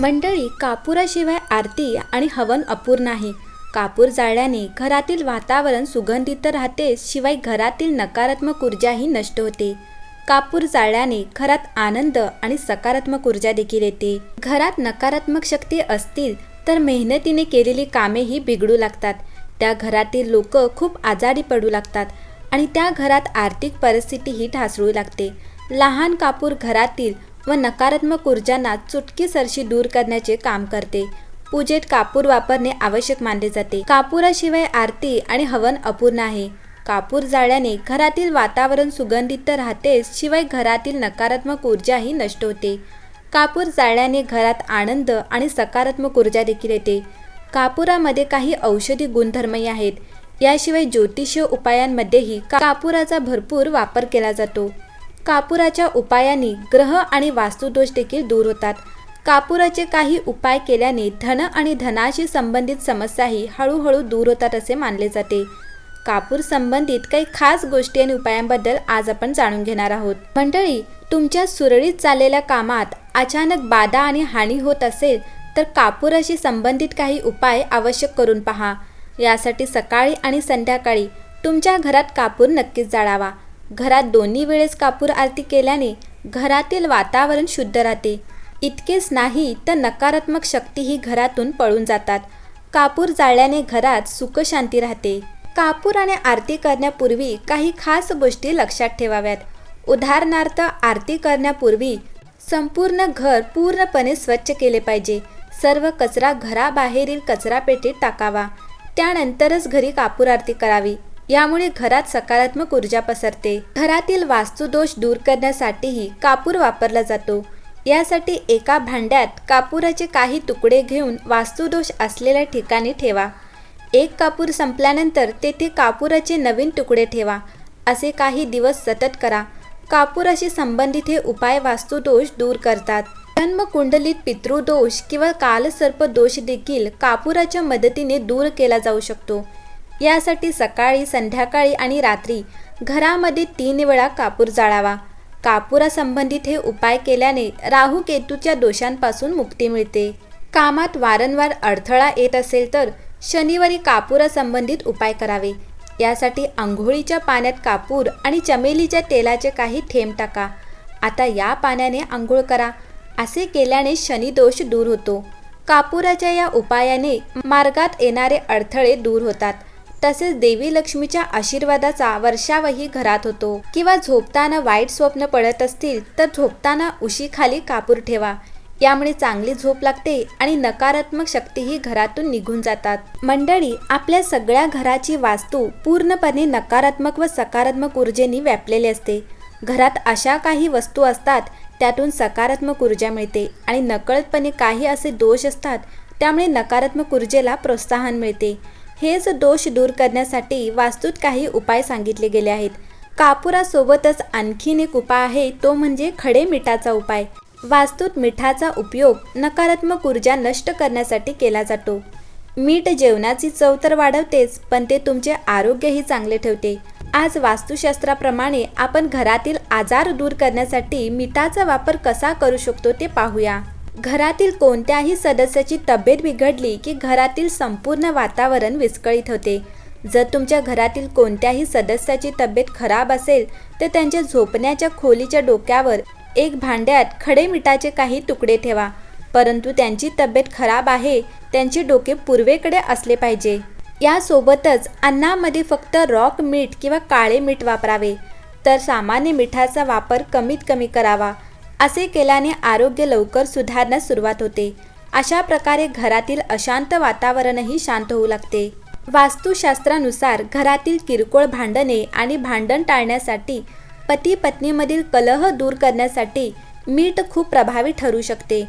मंडळी कापुराशिवाय आरती आणि हवन अपूर्ण आहे कापूर जाळल्याने घरातील वातावरण सुगंधित तर राहते शिवाय घरातील नकारात्मक ऊर्जाही नष्ट होते. कापूर जाळल्याने घरात आनंद आणि सकारात्मक ऊर्जा देखील येते. घरात नकारात्मक शक्ती असतील तर मेहनतीने केलेली कामेही बिघडू लागतात. त्या घरातील लोक खूप आजारी पडू लागतात आणि त्या घरात आर्थिक परिस्थितीही ढासळू लागते. लहान कापूर घरातील व नकारात्मक ऊर्जांना चुटकीसरशी दूर करण्याचे काम करते. पूजेत कापूर वापरणे आवश्यक मानले जाते. कापुराशिवाय आरती आणि हवन अपूर्ण आहे. कापूर जाळल्याने घरातील वातावरण सुगंधित तर राहतेच शिवाय घरातील नकारात्मक ऊर्जाही नष्ट होते. कापूर जाळल्याने घरात आनंद आणि सकारात्मक ऊर्जा देखील येते. कापुरामध्ये काही औषधी गुणधर्मही आहेत. याशिवाय ज्योतिषीय उपायांमध्येही कापुराचा भरपूर वापर केला जातो. कापुराच्या उपायांनी ग्रह आणि वास्तुदोष देखील दूर होतात. कापुराचे काही उपाय केल्याने धन आणि धनाशी संबंधित समस्याही हळूहळू दूर होतात असे मानले जाते. कापूर संबंधित काही खास गोष्टी आणि उपायांबद्दल आज आपण जाणून घेणार आहोत. मंडळी तुमच्या सुरळीत चाललेल्या कामात अचानक बाधा आणि हानी होत असेल तर कापुराशी संबंधित काही उपाय आवश्यक करून पहा. यासाठी सकाळी आणि संध्याकाळी तुमच्या घरात कापूर नक्कीच जाळावा. घरात दोन्ही वेळेस कापूर आरती केल्याने घरातील वातावरण शुद्ध राहते. इतकेच नाही तर नकारात्मक शक्तीही घरातून पळून जातात. कापूर जाळल्याने घरात सुखशांती राहते. कापूर आणि आरती करण्यापूर्वी काही खास गोष्टी लक्षात ठेवाव्यात. उदाहरणार्थ आरती करण्यापूर्वी संपूर्ण घर पूर्णपणे स्वच्छ केले पाहिजे. सर्व कचरा घराबाहेरील कचरापेटीत टाकावा. त्यानंतरच घरी कापूर आरती करावी. यामुळे घरात सकारात्मक ऊर्जा पसरते. घरातील वास्तुदोष दूर करण्यासाठीही कापूर वापरला जातो. यासाठी एका भांड्यात कापुराचे काही तुकडे घेऊन वास्तुदोष असलेल्या ठिकाणी ठेवा. एक कापूर संपल्यानंतर तेथे कापुराचे नवीन तुकडे ठेवा. असे काही दिवस सतत करा. कापुराशी संबंधित हे उपाय वास्तुदोष दूर करतात. जन्मकुंडलीत पितृदोष किंवा कालसर्प दोष देखील कापुराच्या मदतीने दूर केला जाऊ शकतो. यासाठी सकाळी संध्याकाळी आणि रात्री घरामध्ये तीन वेळा कापूर जाळावा. कापुरासंबंधित हे उपाय केल्याने राहू केतूच्या दोषांपासून मुक्ती मिळते. कामात वारंवार अडथळा येत असेल तर शनिवारी कापुरासंबंधित उपाय करावे. यासाठी आंघोळीच्या पाण्यात कापूर आणि चमेलीच्या तेलाचे काही थेंब टाका. आता या पाण्याने आंघोळ करा. असे केल्याने शनिदोष दूर होतो. कापुराच्या या उपायाने मार्गात येणारे अडथळे दूर होतात. तसेच देवी लक्ष्मीच्या आशीर्वादाचा वर्षावही घरात होतो. किंवा झोपताना वाईट स्वप्न पडत असतील तर झोपताना उशीखाली कापूर ठेवा. यामुळे चांगली झोप लागते आणि नकारात्मक शक्तीही घरातून निघून जातात. मंडळी आपल्या सगळ्या घराची वास्तू पूर्णपणे नकारात्मक व सकारात्मक ऊर्जेने व्यापलेली असते. घरात अशा काही वस्तू असतात त्यातून सकारात्मक ऊर्जा मिळते आणि नकळतपणे काही असे दोष असतात त्यामुळे नकारात्मक ऊर्जेला प्रोत्साहन मिळते. हेच दोष दूर करण्यासाठी वास्तूत काही उपाय सांगितले गेले आहेत. कापुरासोबतच आणखीन एक उपाय आहे तो म्हणजे खडे मिठाचा उपाय. वास्तूत मिठाचा उपयोग नकारात्मक ऊर्जा नष्ट करण्यासाठी केला जातो. मीठ जेवणाची चव तर वाढवतेच पण ते तुमचे आरोग्यही चांगले ठेवते. आज वास्तुशास्त्राप्रमाणे आपण घरातील आजार दूर करण्यासाठी मिठाचा वापर कसा करू शकतो ते पाहूया. घरातील कोणत्याही सदस्याची तब्येत बिघडली की घरातील संपूर्ण वातावरण विस्कळीत होते. जर तुमच्या घरातील कोणत्याही सदस्याची तब्येत खराब असेल तर त्यांच्या झोपण्याच्या खोलीच्या डोक्यावर एक भांड्यात खडे मिठाचे काही तुकडे ठेवा. परंतु त्यांची तब्येत खराब आहे त्यांचे डोके पूर्वेकडे असले पाहिजे. यासोबतच अन्नामध्ये फक्त रॉक मीठ किंवा काळे मीठ वापरावे. तर सामान्य मिठाचा वापर कमीत कमी करावा. असे केल्याने आरोग्य लवकर सुधारण्यास सुरुवात होते. अशा प्रकारे घरातील अशांत वातावरणही शांत होऊ लागते. वास्तुशास्त्रानुसार घरातील किरकोळ भांडणे आणि भांडण टाळण्यासाठी पती पत्नीमधील कलह दूर करण्यासाठी मीठ खूप प्रभावी ठरू शकते.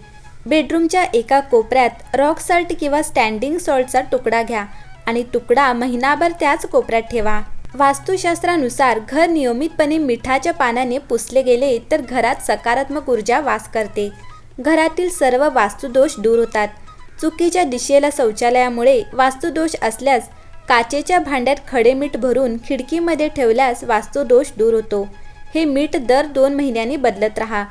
बेडरूमच्या एका कोपऱ्यात रॉक सॉल्ट किंवा स्टँडिंग सॉल्टचा तुकडा घ्या आणि तुकडा महिनाभर त्याच कोपऱ्यात ठेवा. वास्तुशास्त्रानुसार घर नियमितपणे मिठाच्या पानाने पुसले गेले तर घरात सकारात्मक ऊर्जा वास करते. घरातील सर्व वास्तुदोष दूर होतात. चुकीच्या दिशेला शौचालयामुळे वास्तुदोष असल्यास काचेच्या भांड्यात खडे मीठ भरून खिडकीमध्ये ठेवल्यास वास्तुदोष दूर होतो. हे मीठ दर दोन महिन्यांनी बदलत राहा.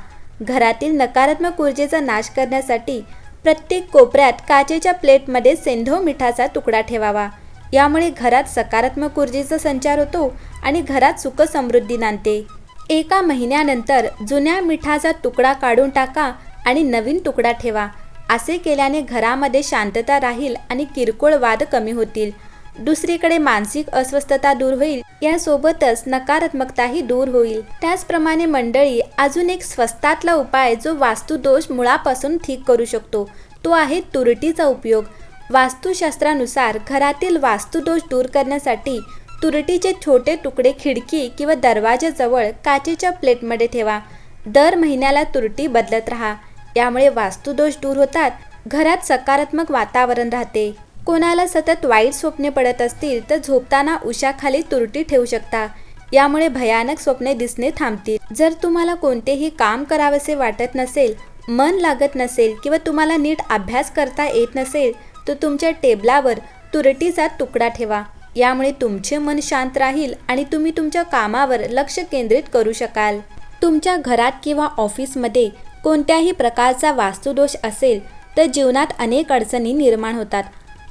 घरातील नकारात्मक ऊर्जेचा नाश करण्यासाठी प्रत्येक कोपऱ्यात काचेच्या प्लेटमध्ये सेंधव मिठाचा तुकडा ठेवावा. यामुळे घरात सकारात्मक ऊर्जेचा संचार होतो आणि घरात सुख समृद्धी नांदते. एका महिन्यानंतर जुन्या मिठाचा तुकडा काढून टाका आणि नवीन तुकडा ठेवा. असे केल्याने घरामध्ये शांतता राहील आणि किरकोळ वाद कमी होतील. दुसरीकडे मानसिक अस्वस्थता दूर होईल. यासोबतच नकारात्मकताही दूर होईल. त्याचप्रमाणे मंडळी अजून एक स्वस्तातला उपाय जो वास्तुदोष मुळापासून ठीक करू शकतो तो आहे तुरटीचा उपयोग. वास्तुशास्त्रानुसार घरातील वास्तुदोष दूर करण्यासाठी तुरटीचे छोटे तुकडे खिडकी किंवा दरवाजाजवळ काचेच्या प्लेटमध्ये ठेवा. दर महिन्याला तुरटी बदलत राहा. यामुळे वास्तुदोष दूर होतात. घरात सकारात्मक वातावरण राहते. कोणाला सतत वाईट स्वप्ने पडत असतील तर झोपताना उशाखाली तुरटी ठेवू शकता. यामुळे भयानक स्वप्ने दिसणे थांबतील. जर तुम्हाला कोणतेही काम करावेसे वाटत नसेल मन लागत नसेल किंवा तुम्हाला नीट अभ्यास करता येत नसेल तर तुमच्या टेबलावर तुरटीचा तुकडा ठेवा. यामुळे तुमचे मन शांत राहील आणि तुम्ही तुमच्या कामावर लक्ष केंद्रित करू शकाल. तुमच्या घरात किंवा ऑफिसमध्ये कोणत्याही प्रकारचा वास्तुदोष असेल तर जीवनात अनेक अडचणी निर्माण होतात.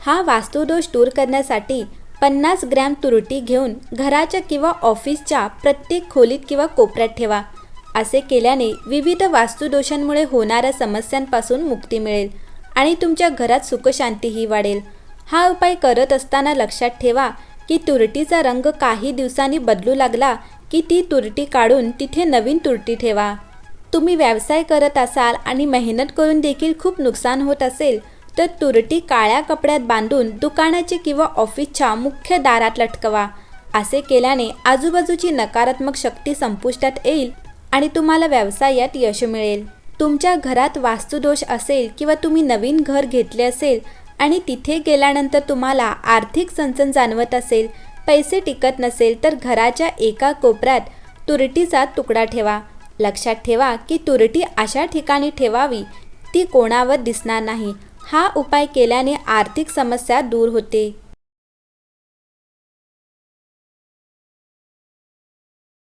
हा वास्तुदोष दूर करण्यासाठी पन्नास ग्रॅम तुरटी घेऊन घराच्या किंवा ऑफिसच्या प्रत्येक खोलीत किंवा कोपऱ्यात ठेवा. असे केल्याने विविध वास्तुदोषांमुळे होणाऱ्या समस्यांपासून मुक्ती मिळेल. आणि तुमच्या घरात सुखशांतीही वाढेल. हा उपाय करत असताना लक्षात ठेवा की तुरटीचा रंग काही दिवसांनी बदलू लागला की ती तुरटी काढून तिथे नवीन तुरटी ठेवा. तुम्ही व्यवसाय करत असाल आणि मेहनत करून देखील खूप नुकसान होत असेल तर तुरटी काळ्या कपड्यात बांधून दुकानाचे किंवा ऑफिसच्या मुख्य दारात लटकवा. असे केल्याने आजूबाजूची नकारात्मक शक्ती संपुष्टात येईल आणि तुम्हाला व्यवसायात यश मिळेल. तुमच्या घरात वास्तुदोष असेल किंवा तुम्ही नवीन घर घेतले असेल आणि तिथे गेल्यानंतर तुम्हाला आर्थिक चणचण जाणवत असेल पैसे टिकत नसेल तर घराच्या एका कोपऱ्यात तुरटीचा तुकडा ठेवा. लक्षात ठेवा की तुरटी अशा ठिकाणी ठेवावी ती कोणावर दिसणार नाही. हा उपाय केल्याने आर्थिक समस्या दूर होते.